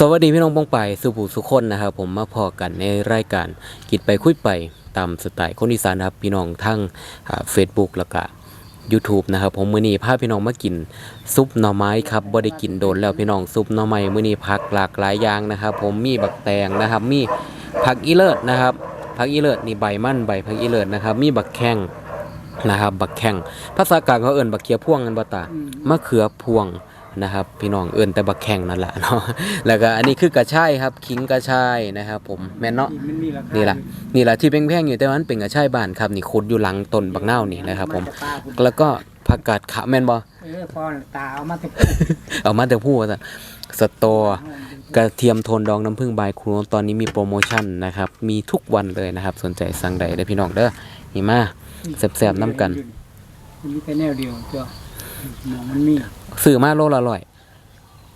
สวัสดีพี่น้องปองไปายสุภูสุคนนะครับผมมาพอกันในรายการกิดไปคุยไปตามสไตล์คนอีสานนะครับพี่น้องทั้งเฟซบุ๊กแล้วก็ YouTube นะครับผมมื้อนี้พาพี่น้องมากินซุปหน่อไม้ครับบ่ได้กินโดนแล้วพี่น้องซุปหน่อไม้มื้อนี้ผักหลากหลายอย่างนะครับ ผมมีบักแตงนะครับ มีผักอีเลิศนะครับผักอีเลิศนี่ใบมันใบผักอีเลิศนะครับ มีบักแข้งนะครับ บักแข้งภาษากลางเขาเอิ้นบักเขียพ่วงกันบ่ตามะเขือพวง นะครับ พี่น้องเอิ้นแต่บักแข้งนั่นแหละเนาะแล้วก็อันนี้คือกระชายครับขิงกระชายนะครับผมแม่นเนาะมันมีราคานี่แหละนี่แหละที่แพงๆอยู่แต่ว่ามันเป็นกระชายบ้านครับนี่ขุดอยู่หลังต้นบักนาวนี่นะครับผมาจากป่าพุ่นแล้วก็ผักกาดขาวแม่นบ่เออพอตาเอามาแต่เอามาแต่พูดว่าสตอกระเทียมโทนดองน้ำผึ้งบายครูตอนนี้มีโปรโมชั่นนะครับ มีทุกวันเลยนะครับ สนใจสั่งใดได้อพี่น้องเด้อนี่มาแซ่บๆน้ำกันมันมีแต่แนวเดียวตัว หมองมันมีซื้อมาโลละร้อย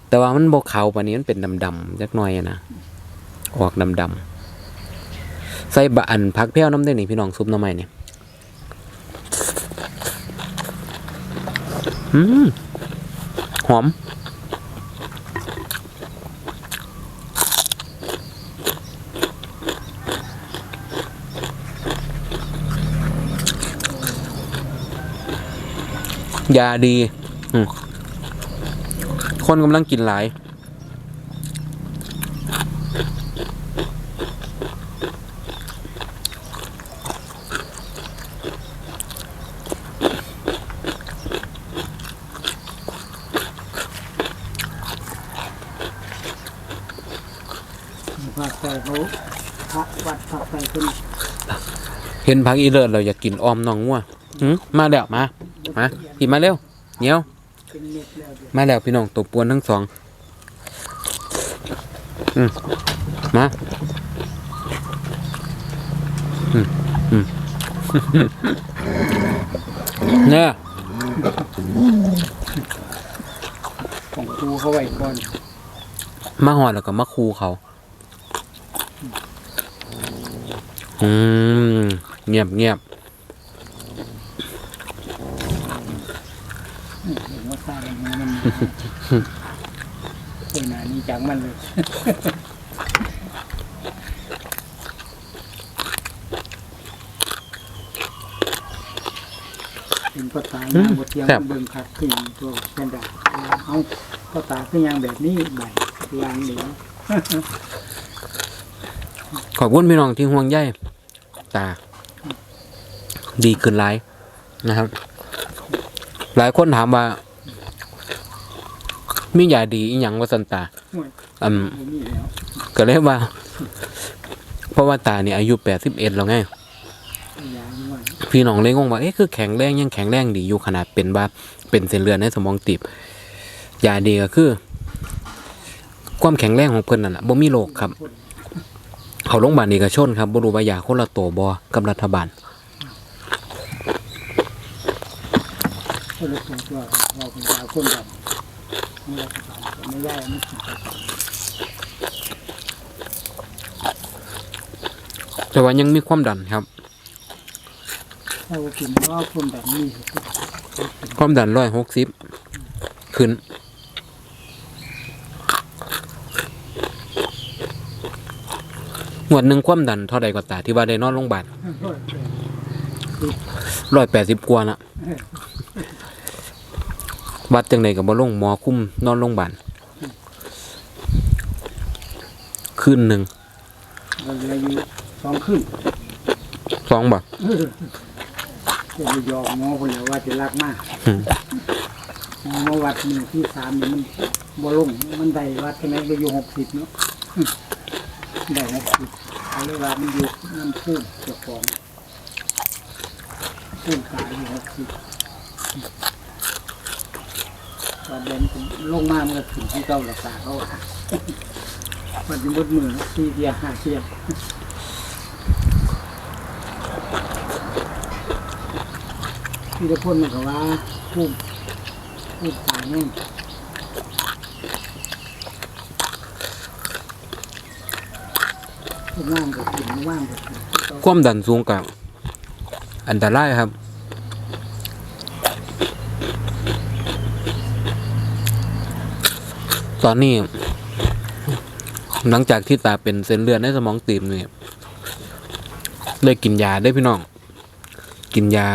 แต่ว่ามันบกเขาปานนี้มันเป็นดำๆจักหน่อยอะนะออกดำๆใส่บะอันพักเพ้วน้ำได้หนี่พี่น้องซุปน้ำใหม่นี่อืมหอม ยาดีอืมคนกำลังกินหลายภาคใต้เขาพระวัดภาคใต้ขึ้นเห็นพักอีเลิศเราอยากกินออมน้องงัวหืมมาแล้วมา มาพี่มาเร็วเหนียวเป็นเม็ดแล้วเดี๋ยวมาแล้วพี่น้องตบปวนทั้งสองอืมมาอืมอืมเนี่ยของกูเขาไว้ก่อนมาหอดแล้วก็มาคูเขา อืม เงียบเงียบ เห็นว่าสร้าง มันมันเป็นหนานี้จังมันเลยเป็นภาษาหน้าบทเทียมเบิ่งคักขึ้นตัวแคนดาเอาภาษาขึ้นยังแบบนี้ใบลางเดียวขอบคุณพี่น้องที่ห่วงใยตา ดีขึ้นหลายนะครับ หลายคนถามว่า มียาดีอีหยังว่าสันตาห่วยอืมบ่มีแล้วก็เลยว่า เพราะว่าตาเนี่ยอายุแปดสิบเอ็ดแล้วไงยาอยู่ว่าพี่น้องเลยงงว่าเอ๊ะคือแข็งแรงยังแข็งแรงดีอยู่ขนาดเป็นว่าเป็นเส้นเลือดในสมองตีบยาดีก็คือ ความแข็งแรงของเพิ่นนั่นแหละบ่มีโรคครับ เขาโรงพยาบาลเอกชนครับบ่รู้ว่ายาคนละตัวบ่กับรัฐบาลคนละตัวตัวเราเป็นยาคนดำ ไม่ได้ไม่ได้ไม่ผิดแต่ว่ายังมีความดันครับถ้าว่ากินว่าคนแบบนี้ความดันร้อยหกสิบขึ้นหวดหนึ่งความดันเท่าใดก็ตาที่ว่าได้นอนโรงพยาบาลร้อยแปดสิบกว่าละ วัดจังใดกับบ่ลงหมอคุ้มนอนโรงพยาบาลคืนหนึ่งเราเลยอยู่สองขึ้นสองบ่จะไปยอมหมอคนเดียวว่าจะรักมากอืมหมอมาวัดหนึ่งที่สามนี่มันบ่ลงมันได้วัดที่ไหนก็อยู่หกสิบเนาะได้หกสิบเอาเลยว่ามันอยู่น้ำพุ่งเจ้าของพุ่งขายอยู่หกสิบ ตอนเดินลงมามันก็ถึงที่เก้าหลักษาเขาอะมันจะมดมือสี่เดียห้าเทียบที่จะพ่นมันก็ว่าพุ่มพุ่มตายแน่ว่างกับกินว่างก็กินความดันสูงกับอันตรายครับ ตอนนี้ หลังจากที่ตาเป็นเส้นเลือดในสมองตีบเนี่ยได้กินยาได้พี่น้อง กินยา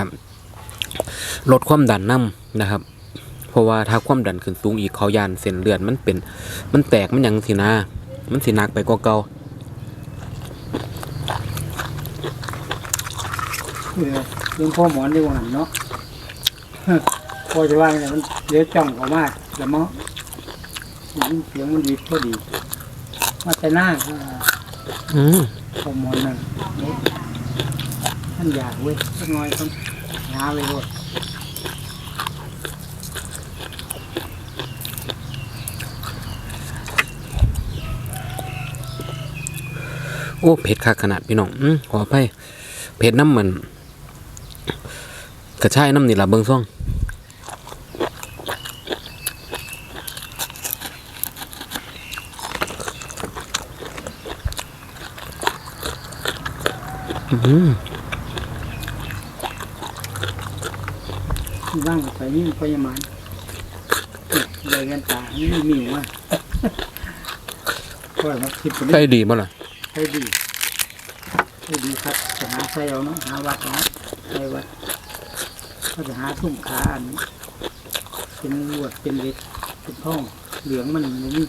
ลดความดันน้ำนะครับ เพราะว่าถ้าความดันขึ้นสูงอีกเขายานเส้นเลือดมันเป็น มันแตกมันยังสินะมันสิหนักไปกว่าเก่าเรื่องพ่อหมอนดีกว่าเนาะพอจะว่าเนี่ยมันเดี๋ยวจ้องเขามากแล้วมั้ง เสียงมันดีพอดี มาแต่หน้าอืมพ่อมอนนั่นท่านอยากเว้ยสักหน่อยต้องหาไปหมดโอ้เผ็ดคักขนาดพี่น้องอืมขอไปเผ็ดน้ำมัน กระชายน้ำนี่ละเบิ้งซ่อง ที่ว่างกับไปนี่พยามานเลยกันตานี่มีอยู่ว่าก็มาคิดไปใช่นี่ดีบ่ล่ะให้ดีให้ดีครับจะหาใส่เอาเนาะหาวัดเนาะใส่วัดก็จะหาทุ่มขาอันเป็นลวดเป็นเหล็กเป็นท่องเหลืองมันอยู่นี่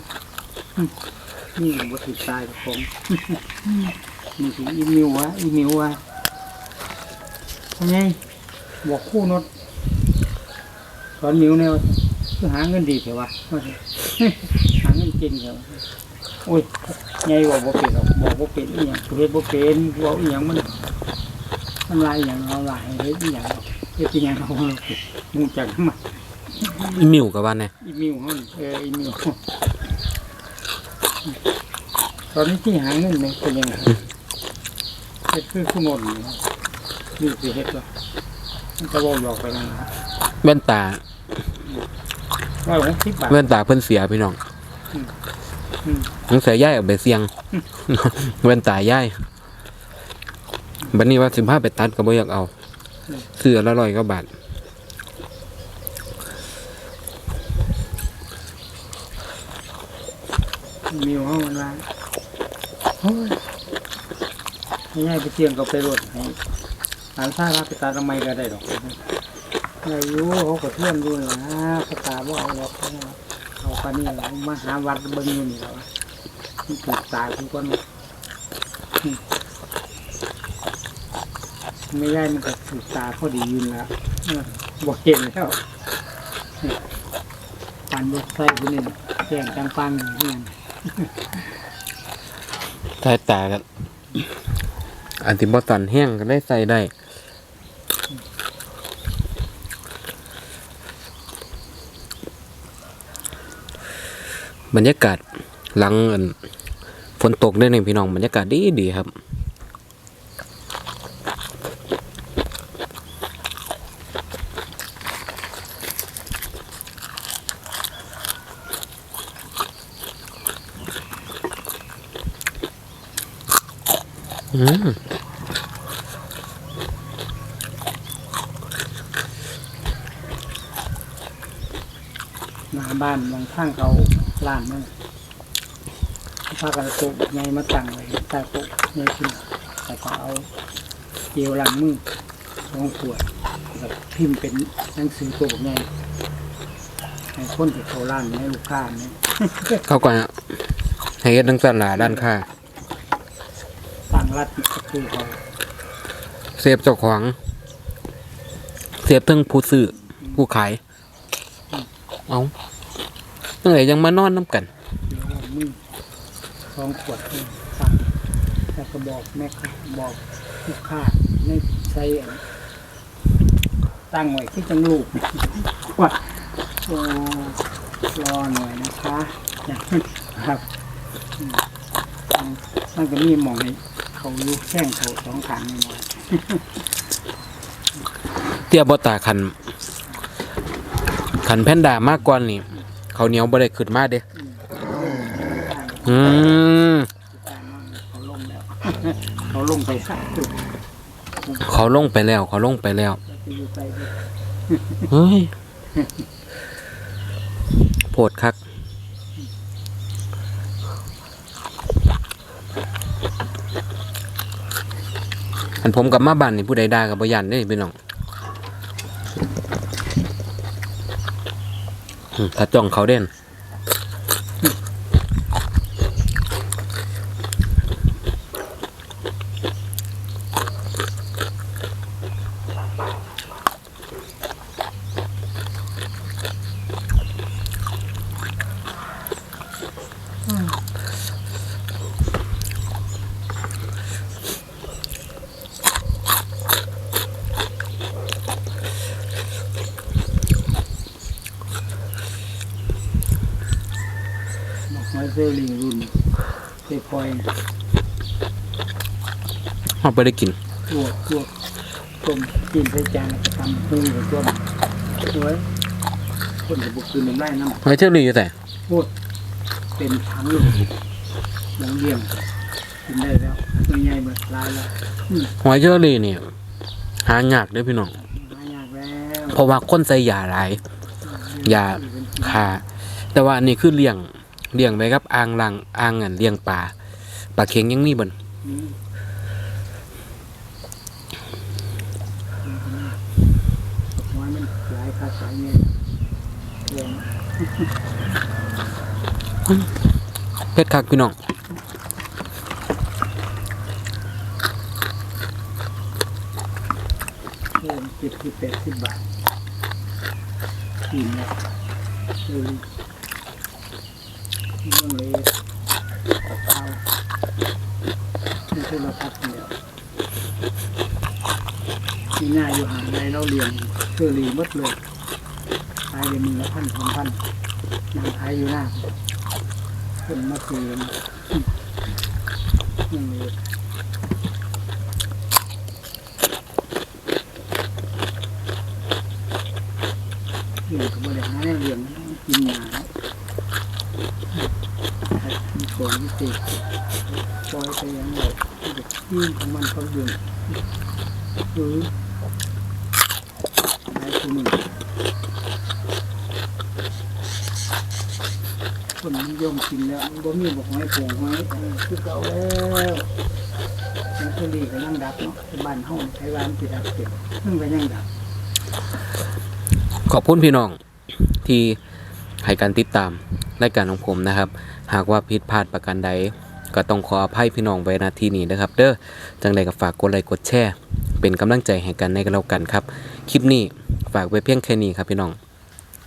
อืมนี่วัตถุตายของ นี่ถึงอีมิววะอีมิววะยังไงบอกคู่นดสอนมิวเนี่ยว่าคือหาเงินดีเถอะวะหาเงินเก่งเถอะวะโอ้ยไงว่าบ่เป็นหรอกบอกบ่เป็นอีหยังเฮ็ดบ่เป็นเว่าอีหยังมันมันลายอหย่างเอาลายเฮ็ดอีหยังเอาเฮ็ดอีหยังเอามึงจักมาอีมิวกับบ้านเนี่ยอีมิวเฮานี่เอออีมิวตอนนี้ที่หาเงินเนี่ยเป็นยังไงเฮ็ ดคือคือหมดนี่เนาะนี่สิเฮ็ดว่ามันจะบ่หลอกไปนั่นนะแว่นตาร้อยหกสิบบาทแว่นตาเพิ่นเสียพี่น้องอืมสงสัยย่ายเอาไปเสี่ยงแว่นตาย่ายบัดนี้ว่าสิพาไปตัดก็บ่อยากเอาเสื้อละร้อยกว่าบาทมิวเฮามันว่าโอ้ย ให้ยายไปเที่ยงก็ไปรถให้หลานชารับไปตาทำไมก็ได้ดอกอายุเขาก็เพื่อนดูนะพระตาบ่เอาหรอกเอาปานนี้แหละมาหาวัดเบิ่งอยู่นี่แล้วมันถูกตายทุกคนไม่ได้มันก็ถูกตาพอดียืนแล้วเออบ่เห็นแล้วปันรถไฟคนนี้แจ้งจังปังเนี่ยสายตายกัน อันที่บ่ตันแห้งก็ได้ใส่ได้บรรยากาศหลังฝนตกได้ในพี่น้องบรรยากาศดีดีครับ อืม หน้า บ้านบางข้างเขาล้านนั่นพากันโตะไงมาตั้งไว้ใต้โต๊ะไงขึ้นแต่ก็เอาเจียวล้างมือสองขวดแล้วพิมพ์เป็นหนังสือโตะไงให้คนที่เขาล้านให้ลูกค้าเนี่ยเข้าก่อนอะให้เฮ็ดทั้งสันหลาด้านข้างตั้งรัดก็คือเขาเซฟเจ้าของเซฟทั้งผู้ซื้อผู้ขาย เอาังแต่ยังมานอนน้ำกันวางมือสองขวดตั้งแล้วก็บอกแม่ค้าบอกลูกค้าในใส่ตั้งไว้ที่จังลูกว่าโอ้รอหน่อยนะคะครับอืมมันก็มีหมองให้เขาอยู่แข้งเขาสองขางนี่หน่อยเตี้ยบตาคันคันแพนด้ามากกว่านี่ ขาเหนียวบ่ได้ขึ้นมากเด้อืมเขาลงแล้วเขาลงไปสักเขาลงไปแล้ว เขาลงไปแล้วเฮ้ยโพดครับอันผมกับมาบ้านนี่ผู้ใดด่กับบ่ยันได้พี่น้อง ถ้าจ้องเขาเด่น อร์ลิงรุ่นเซพอยเฮาบ่ได้กินลวกลวกต้มกินใส่จานแล้วก็ทำหุ้งกับต้มสวยคนกับบุกคืนน้ำไร่น้ำหอยเชอรี่อยู่แต่พูดเป็นทั้งลูกหลังเลี้ยงกินได้แล้วม่ใหญ่เบิดลายแล้วอืมหอยเชอรี่นี่หายากเด้อพี่น้อง หายากแล้วเพราะว่าคนใส่ยาหลายยาคาแต่ว่าอันนี้คือเลี้ยง เลี้ยงไว้กับอ่างล้างอ่างอันเลี้ยงปลาปลาเค็งยังมีบ่นอืมหอยมันหลายคัดหลายเงี้ยเลี้ยงเผ็ดคักพี่น้องเริ่มเจ็ดสิบแปดสิบบาทกินแล้ วเลยเรื่องเลยขอข้าวนี่คือเราพักเดียวมีง่ายอยู่ห่างไรเราเรียนเชื่อรีหมดเลยตายเลยมือละพันสองพันนางขายอยู่หน้าคนมาซื้อมาอืมนี่เลยเลี้ยงก็บ่ได้หาแนวเลี้ยงกินหมามี ก่อนติปล่อยไปย่างไรยื่นของมันเขาดือนหรือหลายคนหนึ่งคนนิยมกินแล้วบ่มีบอกหอยโป่งหอยเออคือเก่าแล้วมัก็ดีกับนั่งดับเนาะบ้านห้องไทยบ้านติดดับเก็บซึ่งไปนั่งดับ ขอบคุณพี่น้องที่ ให้การติดตามรายการของผมนะครับ หากว่าผิดพลาดประการใด ก็ต้องขออภัยพี่น้องไว้ณที่นี้นะครับ เด้อจังใดก็ฝากกดไลค์กดแชร์เป็นกำลังใจให้กันในกันแล้วกันครับ คลิปนี้ฝากไว้เพียงแค่นี้ครับพี่น้อง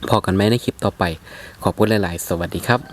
พอกันไหมในคลิปต่อไป ขอบคุณหลาย ๆ สวัสดีครับ